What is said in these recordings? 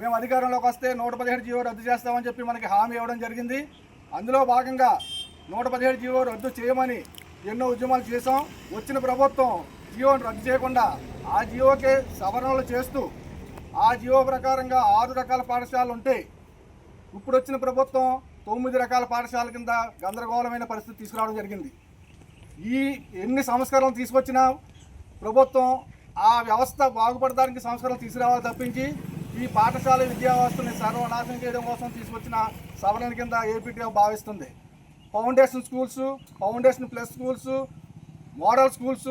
మేము అధికారంలోకి వస్తే నూట పదిహేడు జీవో రద్దు చేస్తామని చెప్పి మనకి హామీ ఇవ్వడం జరిగింది. అందులో భాగంగా నూట పదిహేడు జీవో రద్దు చేయమని ఎన్నో ఉద్యమాలు చేసాం వచ్చిన ప్రభుత్వం జియోను రద్దు చేయకుండా ఆ జియోకే సవరణలు చేస్తూ ఆ జియో ప్రకారంగా ఆరు రకాల పాఠశాలలు ఉంటాయి ఇప్పుడు వచ్చిన ప్రభుత్వం తొమ్మిది రకాల పాఠశాల కింద గందరగోళమైన పరిస్థితి తీసుకురావడం జరిగింది. ఈ ఎన్ని సంస్కరణలు తీసుకొచ్చినా ప్రభుత్వం ఆ వ్యవస్థ బాగుపడడానికి సంస్కరణలు తీసుకురావాలి తప్పించి ఈ పాఠశాల విద్యా వ్యవస్థని సర్వనాశనం చేయడం కోసం తీసుకొచ్చిన సవరణ కింద ఏపీటీఎఫ్ భావిస్తుంది. Foundation schools foundation plus schools model schools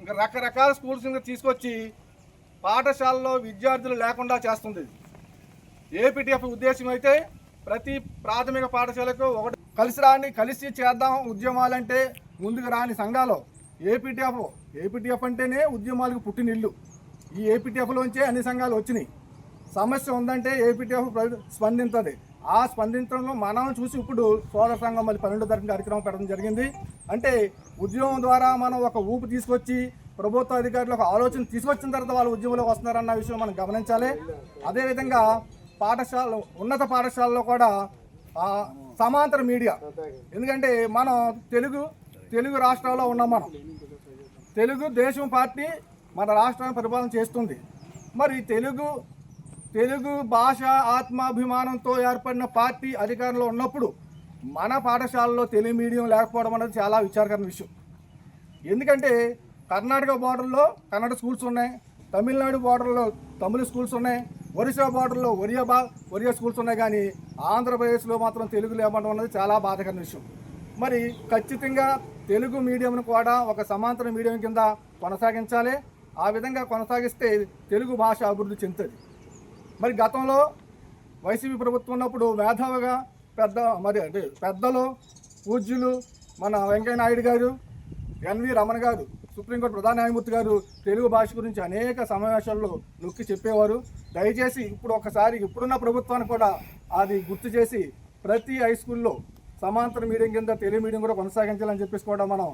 ఇంకా రకరకాల స్కూల్స్ ఇంకా తీసుకొచ్చి పాఠశాలలో విద్యార్థులు లేకుండా చేస్తుంది. ఏపీటీఎఫ్ ఉద్దేశం అయితే ప్రతి ప్రాథమిక పాఠశాలకు ఒకటి కలిసి రాని కలిసి చేద్దాం ఉద్యమాలంటే ముందుకు రాని సంఘాలు. ఏపీటీఎఫ్ ఏపీటీఎఫ్ అంటేనే ఉద్యమాలకు పుట్టినిల్లు. ఈ ఏపీటీఎఫ్లోంచే అన్ని సంఘాలు వచ్చినాయి. సమస్య ఉందంటే ఏపీటీఎఫ్ ప్ర- స్పందించదు ఆ స్పందించడంలో మనం చూసి ఇప్పుడు సోదర సంఘం మళ్ళీ పన్నెండో తరగతి కార్యక్రమం పెట్టడం జరిగింది. అంటే ఉద్యమం ద్వారా మనం ఒక ఊపు తీసుకొచ్చి ప్రభుత్వ అధికారులు ఒక ఆలోచన తీసుకొచ్చిన తర్వాత వాళ్ళు ఉద్యమంలోకి వస్తున్నారన్న విషయం మనం గమనించాలి. అదేవిధంగా పాఠశాల ఉన్నత పాఠశాలలో కూడా సమాంతర మీడియా. ఎందుకంటే మనం తెలుగు తెలుగు రాష్ట్రాల్లో ఉన్నాం మనం. తెలుగు దేశం పార్టీ మన రాష్ట్రాన్ని పరిపాలన చేస్తుంది. మరి తెలుగు తెలుగు భాష ఆత్మాభిమానంతో ఏర్పడిన పార్టీ అధికారంలో ఉన్నప్పుడు మన పాఠశాలలో తెలుగు మీడియం లేకపోవడం అనేది చాలా విచారకరమైన విషయం. ఎందుకంటే కర్ణాటక బార్డర్లో కన్నడ స్కూల్స్ ఉన్నాయి తమిళనాడు బార్డర్లో తమిళ స్కూల్స్ ఉన్నాయి ఒరిస్సా బార్డర్లో ఒరియా బా ఒరియా స్కూల్స్ ఉన్నాయి కానీ ఆంధ్రప్రదేశ్లో మాత్రం తెలుగు లేవడం అనేది చాలా బాధకరమైన విషయం. మరి ఖచ్చితంగా తెలుగు మీడియంను కూడా ఒక సమాంతర మీడియం కింద కొనసాగించాలి. ఆ విధంగా కొనసాగిస్తే తెలుగు భాష అభివృద్ధి చెందుతుంది. మరి గతంలో వైసీపీ ప్రభుత్వం ఉన్నప్పుడు మేధావిగా పెద్ద మరి అంటే పెద్దలు పూజ్యులు మన వెంకయ్య నాయుడు గారు ఎన్వి రమణ గారు సుప్రీంకోర్టు ప్రధాన న్యాయమూర్తి గారు తెలుగు భాష గురించి అనేక సమావేశాల్లో నొక్కి చెప్పేవారు. దయచేసి ఇప్పుడు ఒకసారి ఇప్పుడున్న ప్రభుత్వాన్ని కూడా అది గుర్తు చేసి ప్రతి హై స్కూల్లో సమాంతర మీడియం కింద తెలుగు మీడియం కూడా కొనసాగించాలని చెప్పేసి కూడా మనం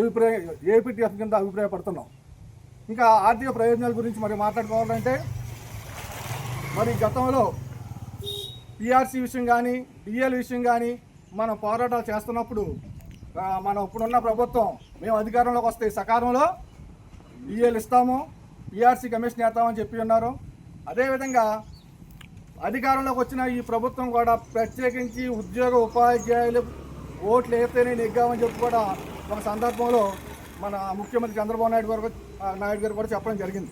అభిప్రాయ ఏపీటీఎఫ్ కింద అభిప్రాయపడుతున్నాం. ఇంకా ఆర్థిక ప్రయోజనాల గురించి మరి మాట్లాడుకోవాలంటే మరి గతంలో పిఆర్సీ విషయం కానీ డిఎల్ విషయం కానీ మనం పోరాటాలు చేస్తున్నప్పుడు మనం ఇప్పుడున్న ప్రభుత్వం మేము అధికారంలోకి వస్తే సకాలంలో డిఎల్ ఇస్తాము పిఆర్సీ కమిషన్ వేస్తామని చెప్పి ఉన్నారు. అదేవిధంగా అధికారంలోకి వచ్చిన ఈ ప్రభుత్వం కూడా ప్రత్యేకించి ఉద్యోగ ఉపాధ్యాయులు ఓట్లు వేస్తేనే నెగ్గామని చెప్పి కూడా ఒక సందర్భంలో మన ముఖ్యమంత్రి చంద్రబాబు నాయుడు గారు నాయుడు గారు కూడా చెప్పడం జరిగింది.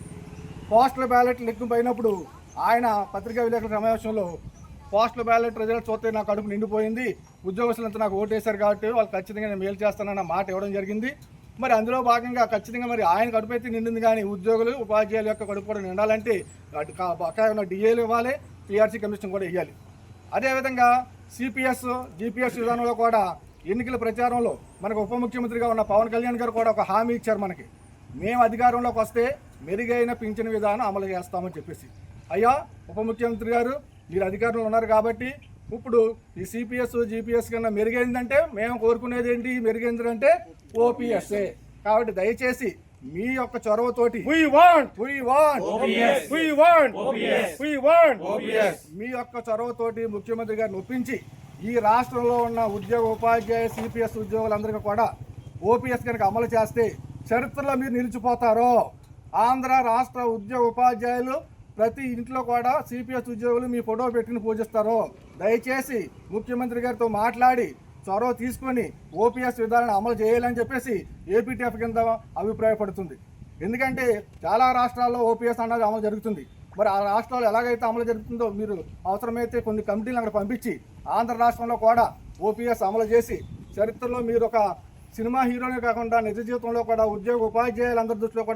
పోస్టల్ బ్యాలెట్ లెక్కింపు అయినప్పుడు ఆయన పత్రికా విలేకరుల సమావేశంలో పోస్టల్ బ్యాలెట్ రిజల్ట్స్ చూస్తే నాకు కడుపు నిండిపోయింది. ఉద్యోగస్తులంతా నాకు ఓటేశారు కాబట్టి వాళ్ళు ఖచ్చితంగా నేను మేలు చేస్తానన్న మాట ఇవ్వడం జరిగింది. మరి అందులో భాగంగా ఖచ్చితంగా మరి ఆయన కడుపు అయితే నిండింది కానీ ఉద్యోగులు ఉపాధ్యాయుల యొక్క కడుపు కూడా నిండాలంటే బకాయి ఉన్న డిఏలు ఇవ్వాలి పిఆర్సీ కమిషన్ కూడా ఇవ్వాలి అదేవిధంగా సిపిఎస్ జిపిఎస్ విధానంలో కూడా ఎన్నికల ప్రచారంలో మనకు ఉప ముఖ్యమంత్రిగా ఉన్న పవన్ కళ్యాణ్ గారు కూడా ఒక హామీ ఇచ్చారు మనకి. మేము అధికారంలోకి వస్తే మెరుగైన పింఛన్ విధానం అమలు చేస్తామని చెప్పేసి. అయ్యా ఉప ముఖ్యమంత్రి గారు మీరు అధికారంలో ఉన్నారు కాబట్టి ఇప్పుడు ఈ సిపిఎస్ జిపిఎస్ కన్నా మెరుగైందంటే మేము కోరుకునేది ఏంటి మెరుగైందంటే ఓపీఎస్ఏ కాబట్టి దయచేసి మీ యొక్క చొరవతోటి We want We want OPS. We want OPS. We want OPS. మీ యొక్క చొరవతోటి ముఖ్యమంత్రి గారిని ఒప్పించి ఈ రాష్ట్రంలో ఉన్న ఉద్యోగ ఉపాధ్యాయ సిపిఎస్ ఉద్యోగులందరికీ కూడా ఓపీఎస్ కనుక అమలు చేస్తే చరిత్రలో మీరు నిలిచిపోతారు ఆంధ్ర రాష్ట్ర ఉద్యోగ ఉపాధ్యాయులు ప్రతి ఇంట్లో కూడా సిపిఎస్ ఉద్యోగులు మీ ఫోటో పెట్టుకుని పూజిస్తారు. దయచేసి ముఖ్యమంత్రి గారితో మాట్లాడి చొరవ తీసుకొని ఓపీఎస్ విధానాన్ని అమలు చేయాలని చెప్పేసి ఏపీటీఎఫ్ కింద అభిప్రాయపడుతుంది. ఎందుకంటే చాలా రాష్ట్రాల్లో ఓపీఎస్ అన్నది అమలు జరుగుతుంది. మరి ఆ రాష్ట్రాల్లో ఎలాగైతే అమలు జరుగుతుందో మీరు అవసరమైతే కొన్ని కమిటీలను అక్కడ పంపించి ఆంధ్ర రాష్ట్రంలో కూడా ఓపీఎస్ అమలు చేసి చరిత్రలో మీరు ఒక సినిమా హీరోనే కాకుండా నిజ జీవితంలో కూడా ఉద్యోగ ఉపాధ్యాయులందరి దృష్టిలో కూడా